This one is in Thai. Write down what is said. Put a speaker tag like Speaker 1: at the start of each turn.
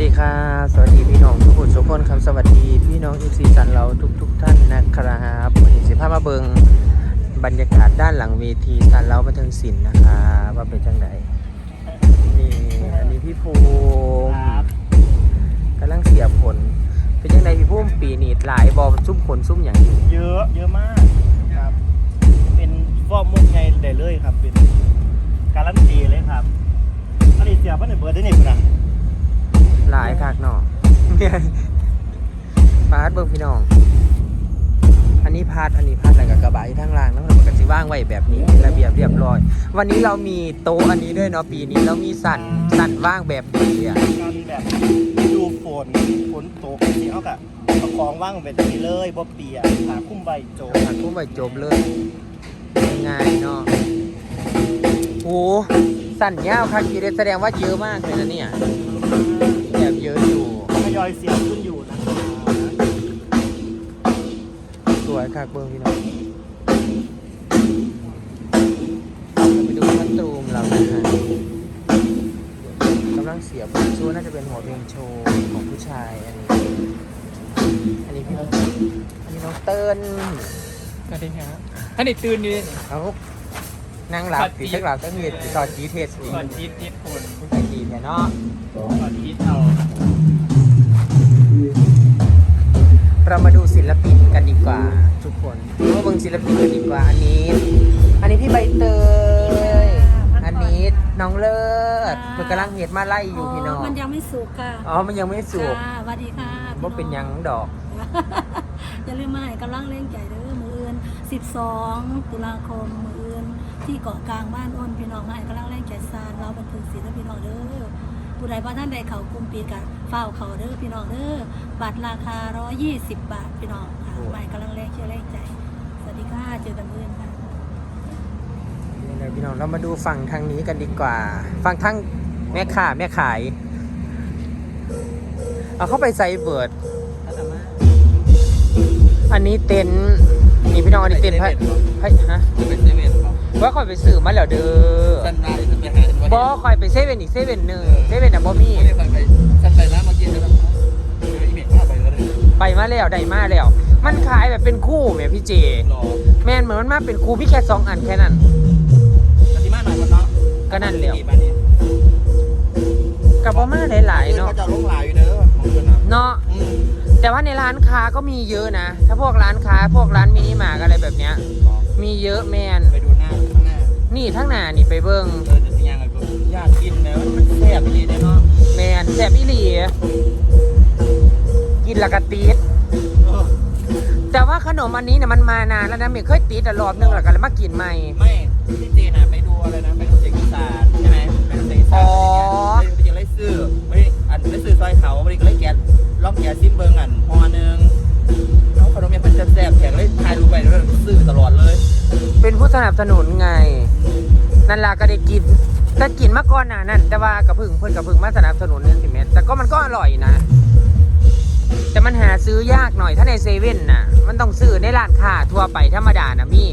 Speaker 1: ดีครับสวัสดีพี่น้องทุกคนทุกคนครับสวัสดี พี่น้องอีซีสันเราทุกทุกๆท่านนะครับวันนี้สิภาพมาเบิงบรรยากาศด้านหลังเวทีสันเราบันเทิงศิลป์นะครับว่าเป็นจังไดนี่อันนี้พี่ภูมิกำลังเสียบผล เป็นจังไดพี่ภูมิปีนี้หลายบอซุ่มผลซุ่มอย่างอยู่
Speaker 2: เยอะเยอะมากครับ เป็นฟอร์มมุกไงได้เลยครับเป็นการันตีเลยครับอันนี้เสียบ้านในเบิร์ดได้เนี่ยคุณอะ
Speaker 1: หลายคักเนาะเนี่ยพาดเบิ่งพี่น้อง อันนี้พาดอันนี้พาดอะไรกับกระบะที่ทางล่างแล้วมันก็สิว่างไว้แบบนี้เป็นระเบียบเรียบร้อย วันนี้เรามีโต๊ะอันนี้ด้วยเนาะปีนี้เรามีสั่นสั่นว่างแบบดีอะ
Speaker 2: การแบบดูฝนฝนตกที่เขากะประคองว่างไปตรงนี้เลยบ่เปียกขาคุ้มใบโจ
Speaker 1: สั่นพุ่มไปจบเลยง่ายๆเนาะโอ้สั่นยาวคักทีเดียวแสดงว่าเยอะมากเลยนะเนี่ยแบบเยอะอ ยู่
Speaker 2: ทยอยเสียขึ้นอยู่นะครับ
Speaker 1: สวยคักเบิ่งพี่น้องเราไปดูพันตูมเรานะฮะกำลังเสียบชูน่าจะเป็นหัวเพลงโชว์ของผู้ชายอันนี้ อันนี้พี่น้องอันนี้น้องเติ้ล
Speaker 3: สวัสดีครับท่านนี่ตื่นอยู่เลยนี่
Speaker 1: เขานั่งหลับ
Speaker 3: สวัสดี
Speaker 1: ตีชักหลับตั้งเงินตอนจีเทสตี
Speaker 3: ก่อนจีดจีดคน
Speaker 1: ไม่ใช่จีเนี่ยเนาะ
Speaker 3: ก่อนจีดเอา
Speaker 1: เรามาดูศิลปินกันดีกว่า ทุกคนมาเบิ่งศิลปินกันดีกว่า อันนี้ อันนี้พี่ใบเตย อันนี้น้องเลิศเพิ่งกำลังเห็ดมาไล่อยู่พี่น้อง
Speaker 4: มันยังไม่สุกค่ะ
Speaker 1: อ๋อมันยังไม่สุก
Speaker 4: ค่ะสวัสดีค่ะ
Speaker 1: ว่าเป็นหยังดอก
Speaker 4: อย่าลืมมาให้กำลังเล่นใจเด้อมืออื่น 12 ตุลาคมมืออื่น ที่เกาะกลางบ้านอ้นพี่น้องมาให้กำลังเล่นใจซานเราบันเทิงศิลป์พี่น้องเด้อ ผู้ใดว่าท่านใดเขากลุ่มปีกะเฝ้าเขาเด้อพี่น้องเด้อบัตรราคา 120 บาทพี่น้องค่ะ
Speaker 1: โอ้
Speaker 4: มาให้กำลังเล่นเชื่อเล่นใจ สวัสดีค่ะ เจอกันมื้ออื่นค่ะ
Speaker 1: นี่เลยพี่น้องเรามาดูฝั่งทางนี้กันดีกว่า ฝั่งทางแม่ค้าแม่ขาย เอาเข้าไปใส่เบิร์ดอันนี้เต็นท์นี่พี่น้องอันนี้เต็นท์ไพ่ไพ่ฮะ
Speaker 3: ไปเซเว่นเปล่า
Speaker 1: ว่าคอยไปซื้อมาแล้วเด้อ
Speaker 3: สันนายจะไปหาวัน
Speaker 1: บอคอยไปเซเว่นอีกเซเว่นหนึ่งเซเว่นอะบอมี
Speaker 3: นี้ไปไปสันไปนะเมื่อกี้จะแบบเจออีเมลมาไปแล้วเลย
Speaker 1: ไปมาแล้วได้มาแล้ว มันขายแบบเป็นคู่แม่พี่เจ
Speaker 3: รอ
Speaker 1: แมนเหมือนมันมาเป็นคู่พี่แค่สองอันแค่นั้น
Speaker 3: ปฏิมาหน่อยวันเนาะ
Speaker 1: ก็นั่นแหละ
Speaker 3: บ้านนี้
Speaker 1: กับบอมาหลายๆเนาะ
Speaker 3: เขาจะลงหลายอยู่เด้อของเพื่อนนะ
Speaker 1: เนาะแต่ว่าในร้านค้าก็มีเยอะนะ ถ้าพวกร้านค้าพวกร้านมินิมาร์ทอะไรแบบเนี้ย มีเยอะแมน ทั้งหน้านี่ไปเบิ้ง
Speaker 3: เออจะยังไงก็ยากกินนะมันแซ่บไปเลยเนาะ
Speaker 1: แมนแสบอีหลีกินและกะติดแต่ว่าขนมอันนี้เนี่ยมันมานานแล้วนะไม่เคยติดแต่รอบนึงแล้วก็เลยมากินใหม่
Speaker 3: ไม่พี่เจนะไปดูอะไรนะไปดูเสียงอีสานใช่ไหมไปดูเสียงอีสานไปดูยังไรซื้อไม่อันไม่ซื้อซอยเขาไม่ได้แกะล็อกแกะซิมเบิงอันพอนึงเขาขนมเนี่ยมันจะแซ่บแข็งเลยถ่ายรูปไปแล้วซื้อตลอดเลย
Speaker 1: เป็นผู้สนับสนุนไง นั่นล่ะก็ได้กินแต่กินมาก่อนหน่ะนั่นแต่ว่ากระพึ่งเพื่อนกระพึ่งมาสนับสนุนเนี่ยสิเม่แต่ก็มันก็อร่อยนะ แต่มันหาซื้อยากหน่อยถ้าในเซเว่นน่ะ มันต้องซื้อในร้านค้าทั่วไปธรรมดานะมี่